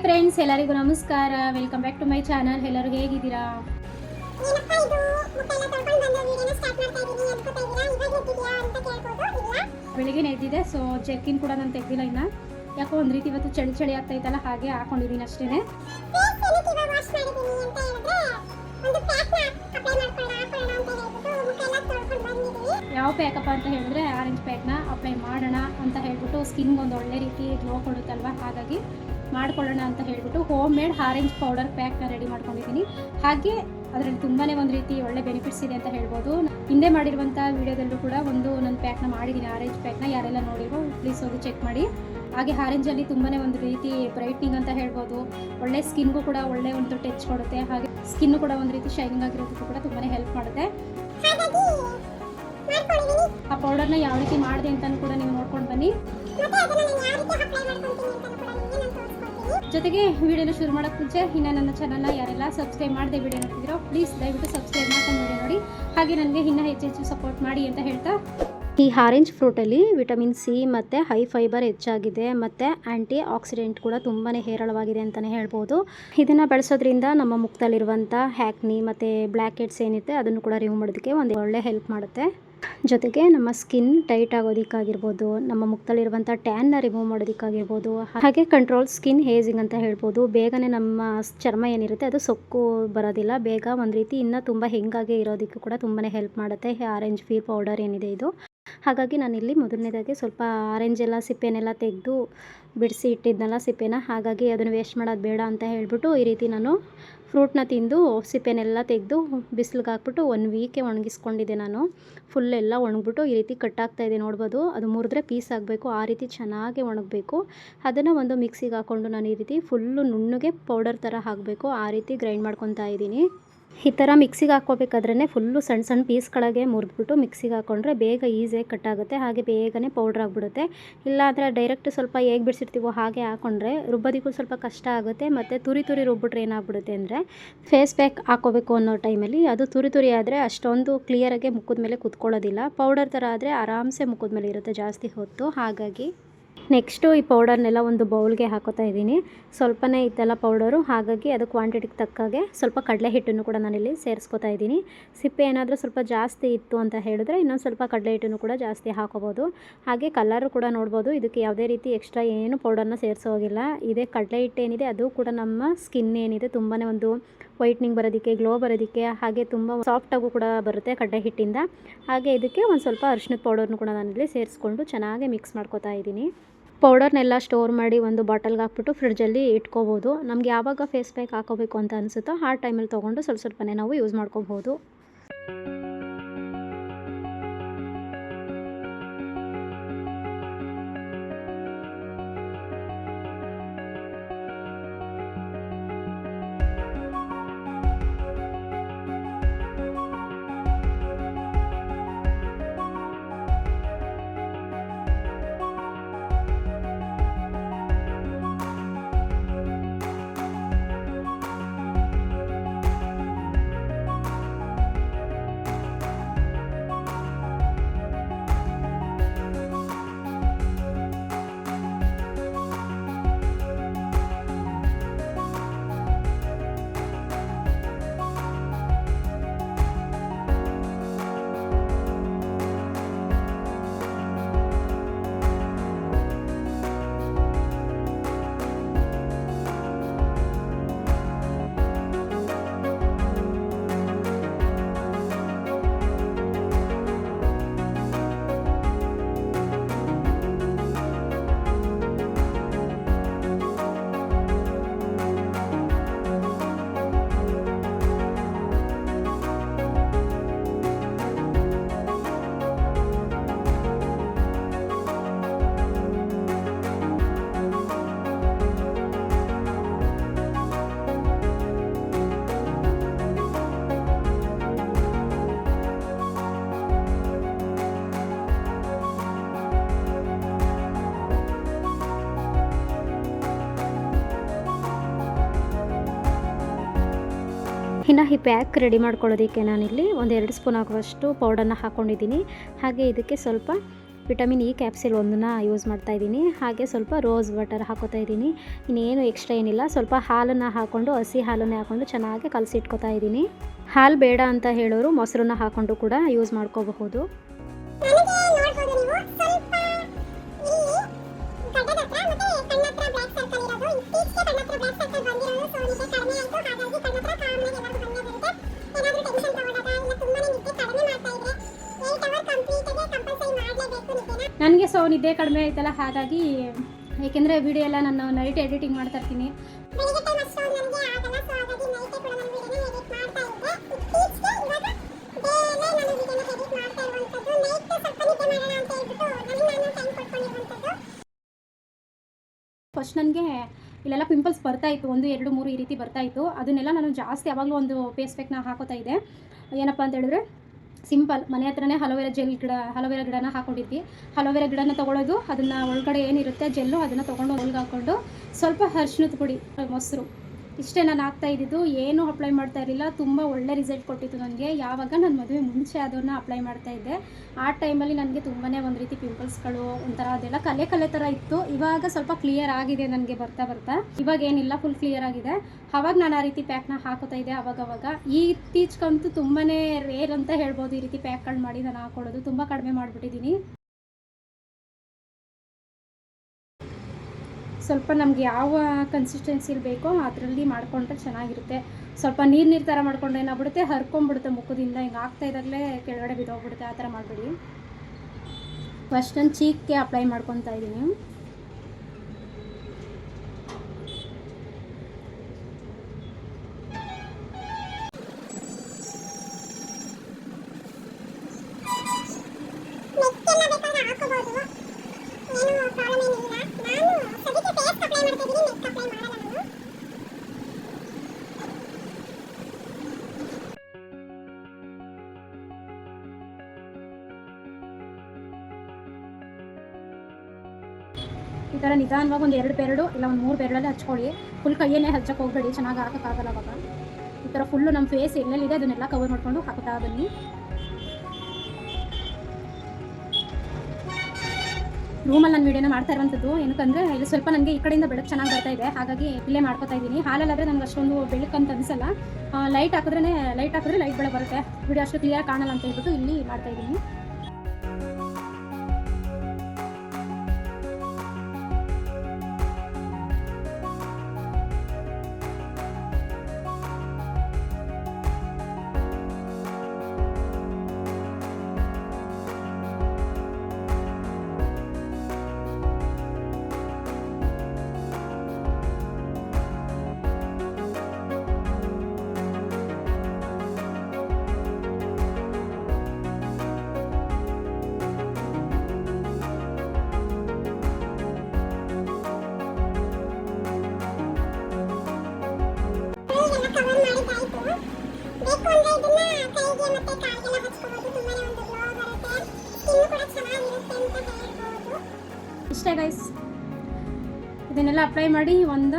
Friends ಎಲ್ಲರಿಗೂ ನಮಸ್ಕಾರ. Welcome back to my channel ಎಲ್ಲರೂ ಹೇಗಿದ್ದೀರಾ? ಬೆಳಿಗ್ಗೆ ಎದ್ದಿದೆ ಸೊ ಚೆಕ್ಕಿನ್ ಕೂಡ ನಾನು ತೆಗ್ದಿಲ್ಲ ಇನ್ನ. ಯಾಕೋ ಒಂದು ರೀತಿ ಇವತ್ತು ಚಳಿ ಚಳಿ ಆಗ್ತಾ ಇತ್ತಲ್ಲ ಹಾಗೆ ಹಾಕೊಂಡಿದ್ದೀನಿ ಅಷ್ಟೇನೆ. ಯಾವ ಪ್ಯಾಕಪ್ಪ ಅಂತ ಹೇಳಿದ್ರೆ ಆರೆಂಜ್ ಪ್ಯಾಕ್ನ ಅಪ್ಲೈ ಮಾಡೋಣ ಅಂತ ಹೇಳ್ಬಿಟ್ಟು ಸ್ಕಿನ್ಗೆ ಒಂದು ಒಳ್ಳೆ ರೀತಿ ಗ್ಲೋ ಕೊಡುತ್ತಲ್ವ? ಹಾಗಾಗಿ ಮಾಡ್ಕೊಳ್ಳೋಣ ಅಂತ ಹೇಳಿಬಿಟ್ಟು ಹೋಮ್ ಮೇಡ್ ಆರೆಂಜ್ ಪೌಡರ್ ಪ್ಯಾಕ್ನ ರೆಡಿ ಮಾಡ್ಕೊಂಡಿದ್ದೀನಿ. ಹಾಗೆ ಅದರಲ್ಲಿ ತುಂಬಾ ಒಂದು ರೀತಿ ಒಳ್ಳೆ ಬೆನಿಫಿಟ್ಸ್ ಇದೆ ಅಂತ ಹೇಳ್ಬೋದು. ಹಿಂದೆ ಮಾಡಿರುವಂಥ ವಿಡಿಯೋದಲ್ಲೂ ಕೂಡ ಒಂದು ನನ್ನ ಪ್ಯಾಕ್ನ ಮಾಡಿದ್ದೀನಿ ಆರೆಂಜ್ ಪ್ಯಾಕ್ನ ಯಾರೆಲ್ಲ ನೋಡಿರೋ ಪ್ಲೀಸ್ ಹೋಗಿ ಚೆಕ್ ಮಾಡಿ. ಹಾಗೆ ಆರೆಂಜಲ್ಲಿ ತುಂಬಾ ಒಂದು ರೀತಿ ಬ್ರೈಟ್ನಿಂಗ್ ಅಂತ ಹೇಳ್ಬೋದು. ಒಳ್ಳೆ ಸ್ಕಿನ್ಗೂ ಕೂಡ ಒಳ್ಳೆ ಒಂದು ಟಚ್ ಕೊಡುತ್ತೆ. ಹಾಗೆ ಸ್ಕಿನ್ನು ಕೂಡ ಒಂದು ರೀತಿ ಶೈನಿಂಗ್ ಆಗಿರೋದಕ್ಕೂ ಕೂಡ ತುಂಬಾ ಹೆಲ್ಪ್ ಮಾಡುತ್ತೆ. ಆ ಪೌಡರ್ನ ಯಾವ ರೀತಿ ಮಾಡಿದೆ ಅಂತಲೂ ಕೂಡ ನೀವು ನೋಡ್ಕೊಂಡು ಬನ್ನಿ. ಜೊತೆಗೆ ವಿಡಿಯೋನ ಶುರು ಮಾಡೋಕ್ಕೆ ಮುಂಚೆ ಇನ್ನು ನನ್ನ ಚಾನಲ್ನ ಯಾರೆಲ್ಲ ಸಬ್ಸ್ಕ್ರೈಬ್ ಮಾಡಿದೆ ವಿಡಿಯೋ ನೋಡ್ತಿದ್ದೀರೋ ಪ್ಲೀಸ್ ದಯವಿಟ್ಟು ಸಬ್ಸ್ಕ್ರೈಬ್ ಮಾಡ್ಕೊಂಡು ನೋಡಿ ಹಾಗೆ ನನಗೆ ಇನ್ನೂ ಹೆಚ್ಚು ಸಪೋರ್ಟ್ ಮಾಡಿ ಅಂತ ಹೇಳ್ತಾ. ಈ ಆರೆಂಜ್ ಫ್ರೂಟಲ್ಲಿ ವಿಟಮಿನ್ ಸಿ ಮತ್ತು ಹೈ ಫೈಬರ್ ಹೆಚ್ಚಾಗಿದೆ, ಮತ್ತು ಆ್ಯಂಟಿ ಆಕ್ಸಿಡೆಂಟ್ ಕೂಡ ತುಂಬಾ ಹೇರಳವಾಗಿದೆ ಅಂತಲೇ ಹೇಳ್ಬೋದು. ಇದನ್ನು ಬಳಸೋದ್ರಿಂದ ನಮ್ಮ ಮುಖದಲ್ಲಿರುವಂಥ ಹ್ಯಾಕ್ನಿ ಮತ್ತು ಬ್ಲ್ಯಾಕ್ ಹೆಡ್ಸ್ ಏನಿದೆ ಅದನ್ನು ಕೂಡ ರಿಮೂವ್ ಮಾಡೋದಕ್ಕೆ ಒಂದು ಒಳ್ಳೆ ಹೆಲ್ಪ್ ಮಾಡುತ್ತೆ. ಜೊತೆಗೆ ನಮ್ಮ ಸ್ಕಿನ್ ಟೈಟ್ ಆಗೋದಕ್ಕಾಗಿರ್ಬೋದು, ನಮ್ಮ ಮುಖದಲ್ಲಿರುವಂಥ ಟ್ಯಾನ್ನ ರಿಮೂವ್ ಮಾಡೋದಕ್ಕಾಗಿರ್ಬೋದು, ಹಾಗೆ ಕಂಟ್ರೋಲ್ ಸ್ಕಿನ್ ಹೇಜಿಂಗ್ ಅಂತ ಹೇಳ್ಬೋದು. ಬೇಗನೆ ನಮ್ಮ ಚರ್ಮ ಏನಿರುತ್ತೆ ಅದು ಸೊಕ್ಕು ಬರೋದಿಲ್ಲ. ಬೇಗ ಒಂದು ರೀತಿ ಇನ್ನೂ ತುಂಬ ಹೆಂಗಾಗೆ ಇರೋದಕ್ಕೂ ಕೂಡ ತುಂಬಾ ಹೆಲ್ಪ್ ಮಾಡುತ್ತೆ. ಆರೆಂಜ್ ಫೀರ್ ಪೌಡರ್ ಏನಿದೆ ಇದು. ಹಾಗಾಗಿ ನಾನಿಲ್ಲಿ ಮೊದಲನೇದಾಗಿ ಸ್ವಲ್ಪ ಆರೆಂಜ್ ಎಲ್ಲ ಸಿಪ್ಪೆನೆಲ್ಲ ತೆಗೆದು ಬಿಡಿಸಿ ಇಟ್ಟಿದ್ನಲ್ಲ ಸಿಪ್ಪೆನ. ಹಾಗಾಗಿ ಅದನ್ನು ವೇಸ್ಟ್ ಮಾಡೋದು ಬೇಡ ಅಂತ ಹೇಳ್ಬಿಟ್ಟು ಈ ರೀತಿ ನಾನು ಫ್ರೂಟ್ನ ತಿಂದು ಸಿಪ್ಪೆನೆಲ್ಲ ತೆಗೆದು ಬಿಸಿಲಿಗೆ ಹಾಕ್ಬಿಟ್ಟು ಒನ್ ವೀಕೆ ಒಣಗಿಸ್ಕೊಂಡಿದ್ದೆ ನಾನು. ಫುಲ್ ಎಲ್ಲ ಒಣಗ್ಬಿಟ್ಟು ಈ ರೀತಿ ಕಟ್ಟಾಗ್ತಾ ಇದೆ ನೋಡ್ಬೋದು. ಅದು ಮುರಿದ್ರೆ ಪೀಸ್ ಆಗಬೇಕು. ಆ ರೀತಿ ಚೆನ್ನಾಗಿ ಒಣಗಬೇಕು. ಅದನ್ನು ಒಂದು ಮಿಕ್ಸಿಗೆ ಹಾಕ್ಕೊಂಡು ನಾನು ಈ ರೀತಿ ಫುಲ್ಲು ನುಣ್ಣಗೆ ಪೌಡರ್ ಥರ ಹಾಕಬೇಕು. ಆ ರೀತಿ ಗ್ರೈಂಡ್ ಮಾಡ್ಕೊತಾ ಇದ್ದೀನಿ. ಈ ಥರ ಮಿಕ್ಸಿಗೆ ಹಾಕ್ಕೋಬೇಕಾದ್ರೆ ಫುಲ್ಲು ಸಣ್ಣ ಸಣ್ಣ ಪೀಸ್ಗಳಿಗೆ ಮುರಿದ್ಬಿಟ್ಟು ಮಿಕ್ಸಿಗೆ ಹಾಕ್ಕೊಂಡ್ರೆ ಬೇಗ ಈಸಿಯಾಗಿ ಕಟ್ಟಾಗುತ್ತೆ ಹಾಗೆ ಬೇಗನೆ ಪೌಡ್ರ್ ಆಗಿಬಿಡುತ್ತೆ. ಇಲ್ಲಾಂದರೆ ಡೈರೆಕ್ಟ್ ಸ್ವಲ್ಪ ಹೇಗೆ ಬಿಡಿಸಿರ್ತೀವೋ ಹಾಗೆ ಹಾಕ್ಕೊಂಡ್ರೆ ರುಬ್ಬೋದಕ್ಕೂ ಸ್ವಲ್ಪ ಕಷ್ಟ ಆಗುತ್ತೆ. ಮತ್ತು ತುರಿ ತುರಿ ರುಬ್ಬಿಟ್ರೆ ಏನಾಗ್ಬಿಡುತ್ತೆ ಅಂದರೆ ಫೇಸ್ ಪ್ಯಾಕ್ ಹಾಕೋಬೇಕು ಅನ್ನೋ ಟೈಮಲ್ಲಿ ಅದು ತುರಿ ತುರಿ ಆದರೆ ಅಷ್ಟೊಂದು ಕ್ಲಿಯರಾಗಿ ಮುಖದ ಮೇಲೆ ಕುತ್ಕೊಳ್ಳೋದಿಲ್ಲ. ಪೌಡರ್ ಥರ ಆದರೆ ಆರಾಮ್ಸೆ ಮುಖದ ಮೇಲೆ ಇರುತ್ತೆ ಜಾಸ್ತಿ ಹೊತ್ತು. ಹಾಗಾಗಿ ನೆಕ್ಸ್ಟು ಈ ಪೌಡರ್ನೆಲ್ಲ ಒಂದು ಬೌಲ್ಗೆ ಹಾಕೋತಾ ಇದ್ದೀನಿ. ಸ್ವಲ್ಪನೇ ಇತ್ತಲ್ಲ ಪೌಡರು, ಹಾಗಾಗಿ ಅದು ಕ್ವಾಂಟಿಟಿಗೆ ತಕ್ಕಾಗೆ ಸ್ವಲ್ಪ ಕಡಲೆ ಹಿಟ್ಟನ್ನು ಕೂಡ ನಾನಿಲ್ಲಿ ಸೇರಿಸ್ಕೊತಾ ಇದ್ದೀನಿ. ಸಿಪ್ಪೆ ಏನಾದರೂ ಸ್ವಲ್ಪ ಜಾಸ್ತಿ ಇತ್ತು ಅಂತ ಹೇಳಿದ್ರೆ ಇನ್ನೊಂದು ಸ್ವಲ್ಪ ಕಡಲೆ ಹಿಟ್ಟನ್ನು ಕೂಡ ಜಾಸ್ತಿ ಹಾಕೋಬೋದು. ಹಾಗೆ ಕಲರು ಕೂಡ ನೋಡ್ಬೋದು. ಇದಕ್ಕೆ ಯಾವುದೇ ರೀತಿ ಎಕ್ಸ್ಟ್ರಾ ಏನು ಪೌಡರ್ನ ಸೇರಿಸೋಗಿಲ್ಲ. ಇದೇ ಕಡಲೆ ಹಿಟ್ಟೇನಿದೆ, ಅದು ಕೂಡ ನಮ್ಮ ಸ್ಕಿನ್ ಏನಿದೆ ತುಂಬಾ ಒಂದು ವೈಟ್ನಿಂಗ್ ಬರೋದಕ್ಕೆ, ಗ್ಲೋ ಬರೋದಕ್ಕೆ ಹಾಗೆ ತುಂಬ ಸಾಫ್ಟಾಗೂ ಕೂಡ ಬರುತ್ತೆ ಕಡ್ಡೆ ಹಿಟ್ಟಿಂದ. ಹಾಗೆ ಇದಕ್ಕೆ ಒಂದು ಸ್ವಲ್ಪ ಅರಿಶಿನದ ಪೌಡರ್ನು ಕೂಡ ನಾನಿಲ್ಲಿ ಸೇರಿಸ್ಕೊಂಡು ಚೆನ್ನಾಗಿ ಮಿಕ್ಸ್ ಮಾಡ್ಕೊತಾ ಇದ್ದೀನಿ. ಪೌಡರ್ನೆಲ್ಲ ಸ್ಟೋರ್ ಮಾಡಿ ಒಂದು ಬಾಟಲ್ಗೆ ಹಾಕ್ಬಿಟ್ಟು ಫ್ರಿಡ್ಜಲ್ಲಿ ಇಟ್ಕೋಬೋದು. ನಮಗೆ ಯಾವಾಗ ಫೇಸ್ ಪ್ಯಾಕ್ ಹಾಕೋಬೇಕು ಅಂತ ಅನಿಸುತ್ತೋ ಆ ಟೈಮಲ್ಲಿ ತೊಗೊಂಡು ಸ್ವಲ್ಪ ಸ್ವಲ್ಪನೇ ನಾವು ಯೂಸ್ ಮಾಡ್ಕೋಬೋದು. ಈ ಪ್ಯಾಕ್ ರೆಡಿ ಮಾಡ್ಕೊಳ್ಳೋದಕ್ಕೆ ನಾನಿಲ್ಲಿ ಎರಡು ಸ್ಪೂನ್ ಆಗುವಷ್ಟು ಪೌಡರ್ನ ಹಾಕ್ಕೊಂಡಿದ್ದೀನಿ ಹಾಗೆ ಇದಕ್ಕೆ ಸ್ವಲ್ಪ ವಿಟಮಿನ್ ಇ ಕ್ಯಾಪ್ಸಿಲ್ ಒಂದನ್ನ ಯೂಸ್ ಮಾಡ್ತಾ ಇದ್ದೀನಿ. ಹಾಗೆ ಸ್ವಲ್ಪ ರೋಸ್ ವಾಟರ್ ಹಾಕೋತಾ ಇದ್ದೀನಿ. ಇನ್ನೇನು ಎಕ್ಸ್ಟ್ರಾ ಏನಿಲ್ಲ. ಸ್ವಲ್ಪ ಹಾಲನ್ನು ಹಾಕ್ಕೊಂಡು ಹಸಿ ಹಾಲನ್ನೇ ಹಾಕ್ಕೊಂಡು ಚೆನ್ನಾಗಿ ಕಲಸಿ ಇಟ್ಕೊತಾ ಇದ್ದೀನಿ. ಹಾಲು ಬೇಡ ಅಂತ ಹೇಳೋರು ಮೊಸರನ್ನ ಹಾಕ್ಕೊಂಡು ಕೂಡ ಯೂಸ್ ಮಾಡ್ಕೋಬಹುದು. ನನಗೆ ಸೊ ನಿದ್ದೆ ಕಡಿಮೆ ಆಯ್ತಲ್ಲ, ಹಾಗಾಗಿ ಏಕೆಂದರೆ ವಿಡಿಯೋ ಎಲ್ಲ ನಾನು ನೈಟ್ ಎಡಿಟಿಂಗ್ ಮಾಡ್ತಾ ಇರ್ತೀನಿ. ಫಸ್ಟ್ ನನಗೆ ಇಲ್ಲೆಲ್ಲ ಪಿಂಪಲ್ಸ್ ಬರ್ತಾ ಇತ್ತು, ಒಂದು, ಎರಡು, ಮೂರು ಈ ರೀತಿ ಬರ್ತಾ ಇತ್ತು. ಅದನ್ನೆಲ್ಲ ನಾನು ಜಾಸ್ತಿ ಯಾವಾಗಲೂ ಒಂದು ಫೇಸ್ ಪ್ಯಾಕ್ನ ಹಾಕೋತಾ ಇದ್ದೆ. ಏನಪ್ಪ ಅಂತ ಹೇಳಿದ್ರೆ ಸಿಂಪಲ್ ಮನೆ ಹತ್ರನೇ ಹಲೋವೆರಾ ಜೆಲ್ ಗಿಡ ಹಲೋವೆರಾ ಗಿಡನ ಹಾಕೊಂಡಿದ್ವಿ. ಹಲೋವೆರಾ ಗಿಡನ ತೊಗೊಳೋದು, ಅದನ್ನು ಒಳಗಡೆ ಏನಿರುತ್ತೆ ಜೆಲ್ಲು ಅದನ್ನು ತೊಗೊಂಡು ಒಳಗೆ ಹಾಕ್ಕೊಂಡು ಸ್ವಲ್ಪ ಹರ್ಷಣದ ಪುಡಿ ಮೊಸರು. ಇಷ್ಟೇ ನಾನು ಆಗ್ತಾ ಇದ್ದಿದ್ದು, ಏನೂ ಅಪ್ಲೈ ಮಾಡ್ತಾ ಇರಲಿಲ್ಲ. ತುಂಬ ಒಳ್ಳೆ ರಿಸಲ್ಟ್ ಕೊಟ್ಟಿತ್ತು ನನಗೆ. ಯಾವಾಗ ನನ್ನ ಮದುವೆ ಮುಂಚೆ ಅದನ್ನು ಅಪ್ಲೈ ಮಾಡ್ತಾ ಇದ್ದೆ. ಆ ಟೈಮಲ್ಲಿ ನನಗೆ ತುಂಬಾ ಒಂದು ರೀತಿ ಪಿಂಪಲ್ಸ್ಗಳು ಒಂಥರ ಅದೆಲ್ಲ ಕಲೆ ಕಲೆ ಥರ ಇತ್ತು. ಇವಾಗ ಸ್ವಲ್ಪ ಕ್ಲಿಯರ್ ಆಗಿದೆ ನನಗೆ ಬರ್ತಾ ಬರ್ತಾ. ಇವಾಗ ಏನಿಲ್ಲ ಫುಲ್ ಕ್ಲಿಯರ್ ಆಗಿದೆ. ಅವಾಗ ನಾನು ಆ ರೀತಿ ಪ್ಯಾಕ್ನ ಹಾಕೋತಾ ಇದ್ದೆ ಅವಾಗವಾಗ. ಈ ಇತ್ತೀಚೆಗಂತೂ ತುಂಬಾ ರೇರ್ ಅಂತ ಹೇಳ್ಬೋದು ಈ ರೀತಿ ಪ್ಯಾಕ್ಗಳು ಮಾಡಿ ನಾನು ಹಾಕೊಳ್ಳೋದು ತುಂಬ ಕಡಿಮೆ ಮಾಡಿಬಿಟ್ಟಿದ್ದೀನಿ. ಸ್ವಲ್ಪ ನಮ್ಗೆ ಯಾವ ಕನ್ಸಿಸ್ಟೆನ್ಸಿಲಿ ಬೇಕೋ ಅದರಲ್ಲಿ ಮಾಡ್ಕೊಂಡ್ರೆ ಚೆನ್ನಾಗಿರುತ್ತೆ. ಸ್ವಲ್ಪ ನೀರು ನೀರು ಥರ ಮಾಡ್ಕೊಂಡ್ರೆ ಏನಾಗ್ಬಿಡುತ್ತೆ? ಹರ್ಕೊಂಡ್ಬಿಡುತ್ತೆ ಮುಖದಿಂದ. ಹಿಂಗೆ ಆಗ್ತಾ ಇದ್ದಾಗಲೇ ಕೆಳಗಡೆ ಬಿದ್ದೋಗ್ಬಿಡುತ್ತೆ. ಆ ಥರ ಮಾಡಬೇಡಿ. ಫಸ್ಟ್ ನಾನು ಚೀಕ್ಗೆ ಅಪ್ಲೈ ಮಾಡ್ಕೊತಾ ಇದ್ದೀನಿ. ಈ ಥರ ನಿಧಾನವಾಗಿ ಒಂದು ಎರಡು ಬೆರಡು, ಇಲ್ಲ ಒಂದು ಮೂರು ಬೆರಳಲ್ಲಿ ಹಚ್ಕೊಳ್ಳಿ. ಫುಲ್ ಕೈಯನ್ನೇ ಹಚ್ಚಕ್ಕೆ ಹೋಗಬೇಡಿ, ಚೆನ್ನಾಗಿ ಹಾಕೋಕ್ಕಾಗಲ್ಲ ಅವಾಗ. ಈ ಥರ ಫುಲ್ಲು ನಮ್ಮ ಫೇಸ್ ಎಲ್ಲೆಲ್ಲಿದೆ ಅದನ್ನೆಲ್ಲ ಕವರ್ ಮಾಡ್ಕೊಂಡು ಹಾಕ್ತಾ ಬನ್ನಿ. ರೂಮಲ್ಲಿ ನಾನು ವೀಡಿಯೋನ ಮಾಡ್ತಾ ಇರುವಂಥದ್ದು ಏನಕ್ಕಂದ್ರೆ, ಇಲ್ಲಿ ಸ್ವಲ್ಪ ನನಗೆ ಈ ಕಡೆಯಿಂದ ಬೆಳಕು ಚೆನ್ನಾಗಿ ಬರ್ತಾ ಇದೆ. ಹಾಗಾಗಿ ಇಲ್ಲೇ ಮಾಡ್ಕೊತಾ ಇದ್ದೀನಿ. ಹಾಲಲ್ಲಾದರೆ ನನಗೆ ಅಷ್ಟೊಂದು ಬೆಳಕು ಅಂತ ಅನಿಸಲ್ಲ. ಲೈಟ್ ಹಾಕಿದ್ರೆ ಲೈಟ್ ಹಾಕಿದ್ರೆ ಲೈಟ್ ಬೆಳಕು ಬರುತ್ತೆ. ವಿಡಿಯೋ ಅಷ್ಟು ಕ್ಲಿಯರ್ ಕಾಣಲ್ಲ ಅಂತ ಹೇಳ್ಬಿಟ್ಟು ಇಲ್ಲಿ ಮಾಡ್ತಾ ಇದ್ದೀನಿ. ಇಷ್ಟೇ ಗೈಸ್ ಇದನ್ನೆಲ್ಲ ಅಪ್ಲೈ ಮಾಡಿ ಒಂದು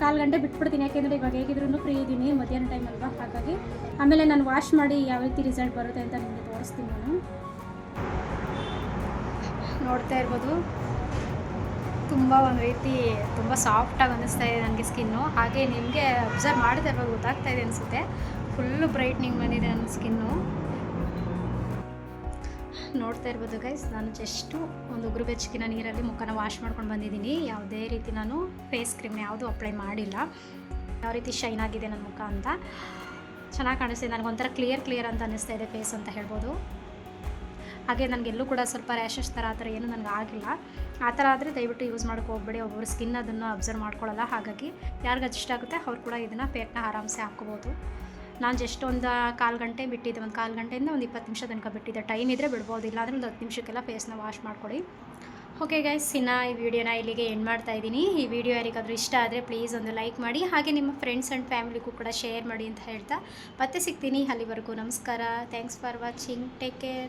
ಕಾಲು ಗಂಟೆ ಬಿಟ್ಬಿಡ್ತೀನಿ. ಯಾಕೆಂದರೆ ಇವಾಗ ಹೇಗಿದ್ರು ಫ್ರೀ ಇದ್ದೀನಿ ಮಧ್ಯಾಹ್ನ ಟೈಮ್ ಅಲ್ವಾ? ಹಾಗಾಗಿ ಆಮೇಲೆ ನಾನು ವಾಶ್ ಮಾಡಿ ಯಾವ ರೀತಿ ರಿಸಲ್ಟ್ ಬರುತ್ತೆ ಅಂತ ನಿಮಗೆ ತೋರಿಸ್ತೀನಿ ನಾನು. ನೋಡ್ತಾ ಇರ್ಬೋದು. ತುಂಬ ಒಂದು ರೀತಿ ತುಂಬ ಸಾಫ್ಟಾಗಿ ಅನ್ನಿಸ್ತಾ ಇದೆ ನನಗೆ ಸ್ಕಿನ್ನು ಹಾಗೆ ನಿಮಗೆ ಅಬ್ಸರ್ವ್ ಮಾಡಿದೆ ಗೊತ್ತಾಗ್ತಾ ಇದೆ ಅನಿಸುತ್ತೆ. ಫುಲ್ಲು ಬ್ರೈಟ್ನಿಂಗ್ ಬಂದಿದೆ ನನ್ನ ಸ್ಕಿನ್ನು ನೋಡ್ತಾ ಇರ್ಬೋದು ಗೈಸ್ ನಾನು ಜಸ್ಟು ಒಂದು ಉಗುರು ಬೆಚ್ಚಗಿನ ನೀರಲ್ಲಿ ಮುಖನ ವಾಶ್ ಮಾಡ್ಕೊಂಡು ಬಂದಿದ್ದೀನಿ. ಯಾವುದೇ ರೀತಿ ನಾನು ಫೇಸ್ ಕ್ರೀಮ್ನ ಯಾವುದೂ ಅಪ್ಲೈ ಮಾಡಿಲ್ಲ. ಯಾವ ರೀತಿ ಶೈನ್ ಆಗಿದೆ ನನ್ನ ಮುಖ ಅಂತ ಚೆನ್ನಾಗಿ ಕಾಣಿಸ್ತಿದೆ. ನನಗೊಂಥರ ಕ್ಲಿಯರ್ ಕ್ಲಿಯರ್ ಅಂತ ಅನ್ನಿಸ್ತಾ ಇದೆ ಫೇಸ್ ಅಂತ ಹೇಳ್ಬೋದು. ಹಾಗೆ ನನಗೆಲ್ಲೂ ಕೂಡ ಸ್ವಲ್ಪ ರ್ಯಾಷಸ್ ಥರ ಆ ಥರ ಏನೂ ನನಗೆ ಆಗಿಲ್ಲ. ಆ ಥರ ಆದರೆ ದಯವಿಟ್ಟು ಯೂಸ್ ಮಾಡೋಕ್ಕೆ ಹೋಗ್ಬೇಡಿ. ಒಬ್ಬರು ಸ್ಕಿನ್ ಅದನ್ನು ಅಬ್ಸರ್ವ್ ಮಾಡ್ಕೊಳ್ಳಲ್ಲ. ಹಾಗಾಗಿ ಯಾರಿಗೆ ಇಷ್ಟ ಆಗುತ್ತೆ ಅವ್ರು ಕೂಡ ಇದನ್ನು ಫೇಟ್ನ ಆರಾಮ್ಸೆ ಹಾಕ್ಕೋಬೋದು. ನಾನು ಜಸ್ಟ್ ಒಂದು ಕಾಲು ಗಂಟೆ ಬಿಟ್ಟಿದ್ದೆ, ಒಂದು ಕಾಲು ಗಂಟೆಯಿಂದ ಒಂದು ಇಪ್ಪತ್ತು ನಿಮಿಷ ತನಕ ಬಿಟ್ಟಿದ್ದೆ. ಟೈಮ್ ಇದ್ದರೆ ಬಿಡ್ಬೋದು ಇಲ್ಲಾಂದರೆ ಒಂದು ಹತ್ತು ನಿಮಿಷಕ್ಕೆಲ್ಲ ಫೇಸ್ನ ವಾಶ್ ಮಾಡಿಕೊಡಿ. ಓಕೆ ಗೈಸ್ ಇನ್ನು ಈ ವಿಡಿಯೋನ ಇಲ್ಲಿಗೆ ಎಂಡ್ ಮಾಡ್ತಾ ಇದ್ದೀನಿ. ಈ ವಿಡಿಯೋ ಯಾರಿಗಾದರೂ ಇಷ್ಟ ಆದರೆ ಪ್ಲೀಸ್ ಒಂದು ಲೈಕ್ ಮಾಡಿ, ಹಾಗೆ ನಿಮ್ಮ ಫ್ರೆಂಡ್ಸ್ ಆ್ಯಂಡ್ ಫ್ಯಾಮಿಲಿಗೂ ಕೂಡ ಶೇರ್ ಮಾಡಿ ಅಂತ ಹೇಳ್ತಾ ಮತ್ತೆ ಸಿಗ್ತೀನಿ ಅಲ್ಲಿವರೆಗೂ. ನಮಸ್ಕಾರ. Thanks for watching take care